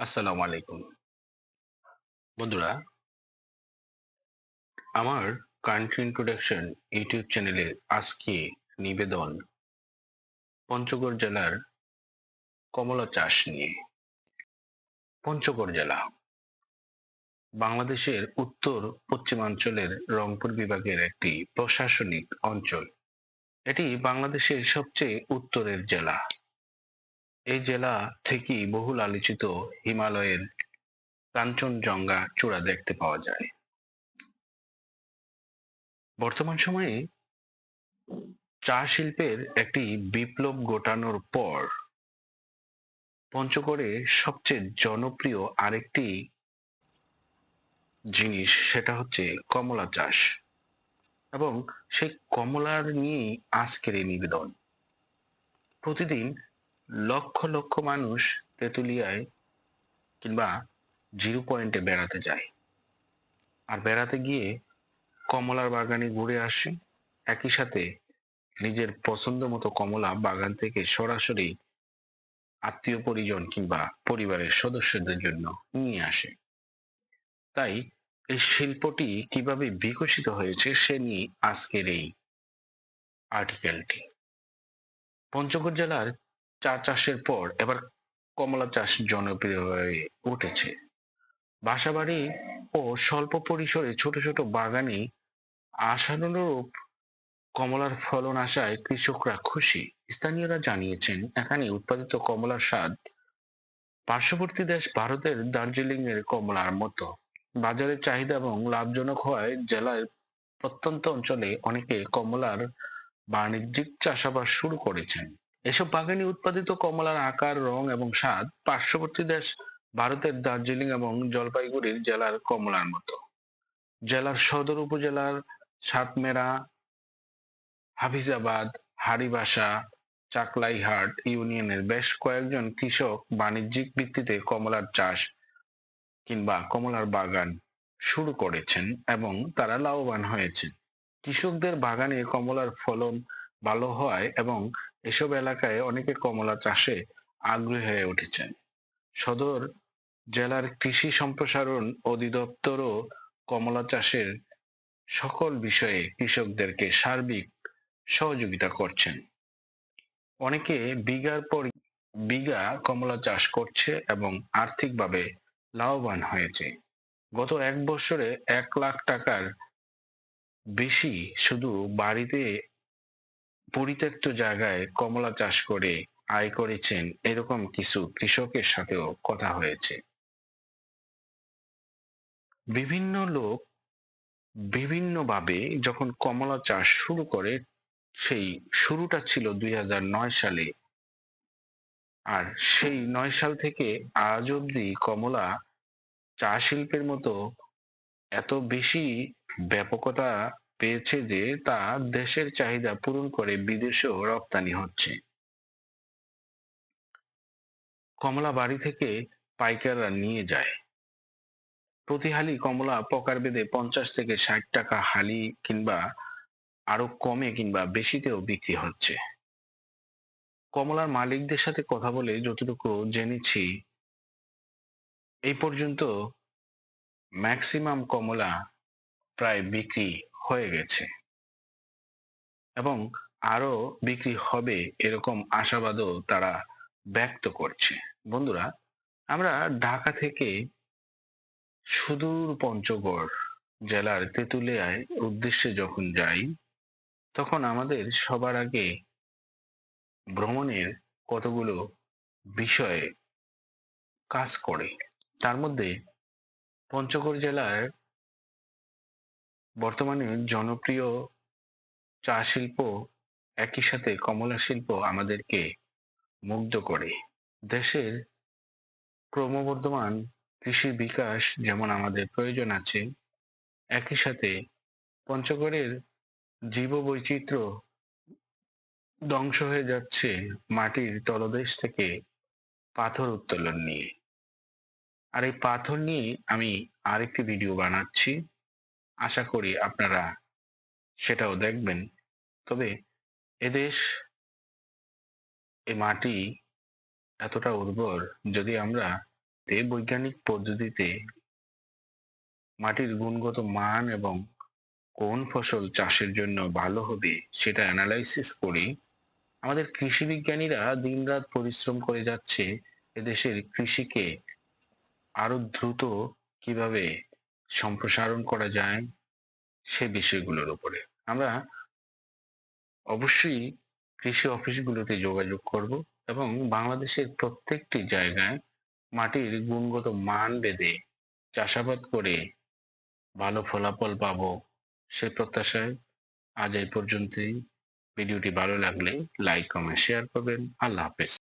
আসসালামু আলাইকুম। বন্ধুরা, আমার কান্ট্রি ইন্ট্রোডাকশন ইউটিউব চ্যানেলে আজকে নিবেদন পঞ্চগড় জেলার কমলা চাষ নিয়ে। পঞ্চগড় জেলা, বাংলাদেশের উত্তর পশ্চিমাঞ্চলের রংপুর বিভাগের একটি প্রশাসনিক অঞ্চল। এটি বাংলাদেশের সবচেয়ে উত্তরের জেলা। এই জেলা থেকেই বহুল আলোচিত হিমালয়ের কাঞ্চনজঙ্ঘা চূড়া দেখতে পাওয়া যায়। বর্তমান সময়ে চা শিল্পের একটি বিপ্লব ঘটানোর পর পঞ্চগড়ে সবচেয়ে জনপ্রিয় আরেকটি জিনিস সেটা হচ্ছে কমলা চাষ এবং সেই কমলার নিয়েই আজকের এই নিবেদন। প্রতিদিন লক্ষ লক্ষ মানুষ তেঁতুলিয়ায় কিংবা জিরো পয়েন্টে বেড়াতে যায়। আর বেড়াতে গিয়ে কমলার বাগানে ঘুরে আসে। একই সাথে নিজের পছন্দ মতো কমলা বাগান থেকে সরাসরি আত্মীয় পরিজন কিংবা পরিবারের সদস্যদের জন্য নিয়ে আসে। তাই এই শিল্পটি কীভাবে বিকশিত হয়েছে সে নিয়ে আজকের এই আর্টিকেলটি পঞ্চগড় জেলার চা চাষের পর এবার কমলা চাষ জনপ্রিয় হয়ে উঠেছে। বাসাবাড়ি ও স্বল্প পরিসরে ছোট ছোট বাগানে আশানুরূপ কমলার ফলন আসায় কৃষকরা খুশি। স্থানীয়রা জানিয়েছেন, এখানে উৎপাদিত কমলার স্বাদ পার্শ্ববর্তী দেশ ভারতের দার্জিলিং এর কমলার মতো। বাজারের চাহিদা এবং লাভজনক হওয়ায় জেলার প্রত্যন্ত অঞ্চলে অনেকে কমলার বাণিজ্যিক চাষাবাদ শুরু করেছেন। এসব বাগানে উৎপাদিত কমলার আকার, রং এবং স্বাদ পার্শ্ববর্তী দেশ ভারতের দার্জিলিং এবং জলপাইগুড়ির জেলার কমলার মতো। জেলার সদর উপজেলার সাতমেরা, হাফিজাবাদ, হারিবাসা, চাকলাইহাট ইউনিয়নের বেশ কয়েকজন কৃষক বাণিজ্যিক ভিত্তিতে কমলার চাষ কিংবা কমলার বাগান শুরু করেছেন এবং তারা লাভবান হয়েছেন। কৃষকদের বাগানে কমলার ফলন ভালো হওয়ায় এবং এসব এলাকায় অনেকে কমলা চাষে আগ্রহী হয়ে উঠেছেন। সদর জেলার কৃষি সম্প্রসারণ অধিদপ্তরও কমলা চাষের সকল বিষয়ে কৃষকদেরকে সার্বিক সহযোগিতা করছেন। অনেকে বিঘার পর বিঘা কমলা চাষ করছে এবং আর্থিকভাবে লাভবান হয়েছে। গত এক বছরে এক লাখ টাকার বেশি শুধু বাড়িতে পরিত্যক্ত জায়গায় কমলা চাষ করে আয় করেছেন এরকম কিছু কৃষকের সাথেও কথা হয়েছে। বিভিন্ন লোক বিভিন্নভাবে যখন কমলা চাষ শুরু করে, সেই শুরুটা ছিল দুই হাজার নয় সালে। আর সেই নয় সাল থেকে আজ অব্দি কমলা চা শিল্পের মতো এত বেশি ব্যাপকতা পেয়েছে যে তা দেশের চাহিদা পূরণ করে বিদেশেও রপ্তানি হচ্ছে। কমলা বাড়ি থেকে পাইকাররা নিয়ে যায়। প্রতি হালি কমলা পকার বেঁধে পঞ্চাশ থেকে ষাট টাকা হালি কিংবা আরও কমে কিংবা বেশিতেও বিক্রি হচ্ছে। কমলার মালিকদের সাথে কথা বলে যতটুকু জেনেছি, এই পর্যন্ত ম্যাক্সিমাম কমলা প্রায় বিক্রি হয়ে গেছে। এবং আরও বিক্রি হবে এরকম আশাবাদও তারা ব্যক্ত করছে। বন্ধুরা, আমরা ঢাকা থেকে সুদূর পঞ্চগড় জেলার তেঁতুলিয়ায় উদ্দেশ্যে যখন যাই, তখন আমাদের সবার আগে ভ্রমণের কতগুলো বিষয়ে কাজ করে। তার মধ্যে পঞ্চগড় জেলার বর্তমানে জনপ্রিয় চা শিল্প একই সাথে কমলা শিল্প আমাদেরকে মুগ্ধ করে। দেশের ক্রমবর্ধমান কৃষি বিকাশ যেমন আমাদের প্রয়োজন আছে, একই সাথে পঞ্চগড়ের জীব বৈচিত্র্য ধ্বংস হয়ে যাচ্ছে মাটির তলদেশ থেকে পাথর উত্তোলন নিয়ে। আর এই পাথর নিয়ে আমি আরেকটি ভিডিও বানাচ্ছি। আশা করি আপনারা সেটাও দেখবেন। তবে এদেশ, এ মাটি এতটা উর্বর, যদি আমরা বৈজ্ঞানিক পদ্ধতিতে মাটির গুণগত মান এবং কোন ফসল চাষের জন্য ভালো হবে সেটা অ্যানালাইসিস করি, আমাদের কৃষি বিজ্ঞানীরা দিনরাত পরিশ্রম করে যাচ্ছে এদেশের কৃষিকে আরও দ্রুত কীভাবে সম্প্রসারণ করা যায় সে বিষয়গুলোর উপরে। আমরা অবশ্যই কৃষি অফিসগুলোতে যোগাযোগ করব এবং বাংলাদেশের প্রত্যেকটি জায়গায় মাটির গুণগত মান বেঁধে চাষাবাদ করে ভালো ফলাফল পাবো সে প্রত্যাশায় আজ এই পর্যন্তই। ভিডিওটি ভালো লাগলে লাইক, কমেন্ট, শেয়ার করবেন। আল্লাহ হাফেজ।